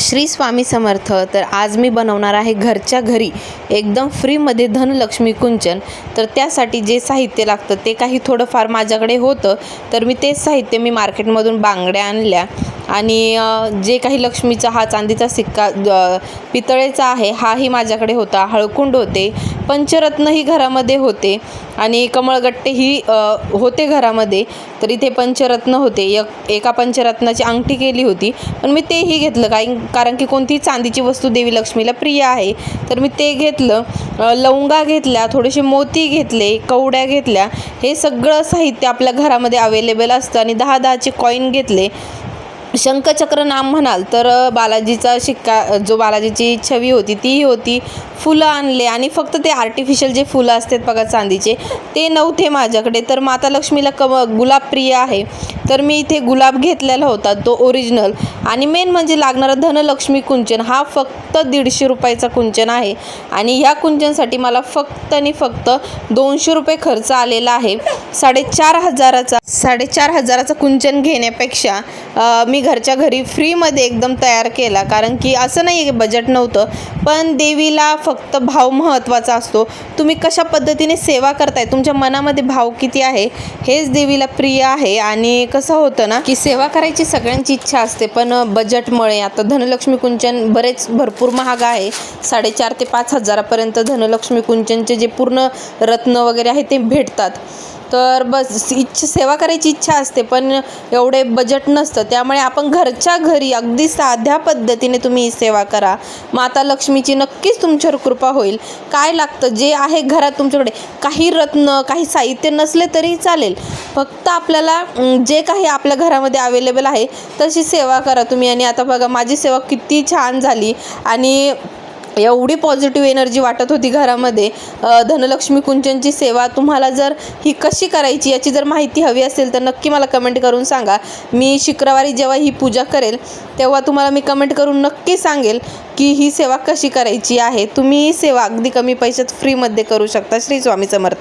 श्री स्वामी समर्थ. तर आज मी बनवणार आहे घरच्या घरी एकदम फ्रीमध्ये धनलक्ष्मी कुंचन. तर त्यासाठी जे साहित्य लागतं ते काही थोडंफार माझ्याकडे होतं. तर मी तेच साहित्य मी मार्केटमधून बांगड्या आणल्या. आणि जे काही लक्ष्मीचा हा चांदीचा सिक्का पितळेचा आहे हाही माझ्याकडे होता हळकुंड होते पंचरत्नही घरामध्ये होते आणि कमळगट्टेही होते घरामध्ये. तर इथे पंचरत्न होते. एक एका पंचरत्नाची अंगठी केली होती. पण मी तेही घेतलं काही कारण की कोणतीही चांदीची वस्तू देवी लक्ष्मीला प्रिय आहे. तर मी ते घेतलं. लवंगा घेतल्या थोडेसे मोती घेतले कवड्या घेतल्या. हे सगळं साहित्य आपल्या घरामध्ये अवेलेबल असतं आणि दहा दहाचे कॉईन घेतले. शंखचक्र नाम म्हणाल तर बालाजीचा शिक्का जो बालाजीची छवी होती तीही होती. फुलं आणले आणि फक्त ते आर्टिफिशियल जे फुलं असतात बघा चांदीचे ते नव्हते माझ्याकडे. तर माता लक्ष्मीला कम गुलाब प्रिय आहे. तर मी इथे गुलाब घेतलेला होता तो ओरिजिनल आणि मेन म्हणजे लागणारा धनलक्ष्मी कुंचन हा फक्त दीडशे रुपयाचा कुंचन आहे. आणि ह्या कुंचनसाठी मला फक्त आणि फक्त दोनशे रुपये खर्च आलेला आहे. साडेचार हजाराचा साडेचार हजाराचा कुंचन घेण्यापेक्षा मी मी घरच्या घरी फ्रीमध्ये एकदम तयार केला. कारण की असं नाही आहे की बजेट नव्हतं पण देवीला फक्त भाव महत्त्वाचा असतो. तुम्ही कशा पद्धतीने सेवा करताय तुमच्या मनामध्ये भाव किती आहे हेच देवीला प्रिय आहे. आणि कसं होतं ना की सेवा करायची सगळ्यांची इच्छा असते पण बजेटमुळे आता धनलक्ष्मी कुंचन बरेच भरपूर महाग आहे. साडेचार ते पाच हजारापर्यंत धनलक्ष्मी कुंचनचे जे पूर्ण रत्न वगैरे आहे ते भेटतात. तर बस इच्छा सेवा करायची इच्छा असते पण एवढे बजेट नसतं. त्यामुळे आपण घरच्या घरी अगदी साध्या पद्धतीने तुम्ही ही सेवा करा. माता लक्ष्मीची नक्कीच तुमच्यावर कृपा होईल. काय लागतं? जे आहे घरात तुमच्याकडे काही रत्न काही साहित्य नसले तरी चालेल. फक्त आपल्याला जे काही आपल्या घरामध्ये अवेलेबल आहे तशी सेवा करा तुम्ही. आणि आता बघा माझी सेवा किती छान झाली. आणि एवढी पॉझिटिव्ह एनर्जी वाटत होती घरामध्ये. धनलक्ष्मी कुंचनची सेवा तुम्हाला जर ही कशी करायची याची जर माहिती हवी असेल तर नक्की मला कमेंट करून सांगा. मी शुक्रवारी जेव्हा ही पूजा करेल तेव्हा तुम्हाला मी कमेंट करून नक्की सांगेल की ही सेवा कशी करायची आहे. तुम्ही ही सेवा अगदी कमी पैशात फ्रीमध्ये करू शकता. श्री स्वामी समर्थ.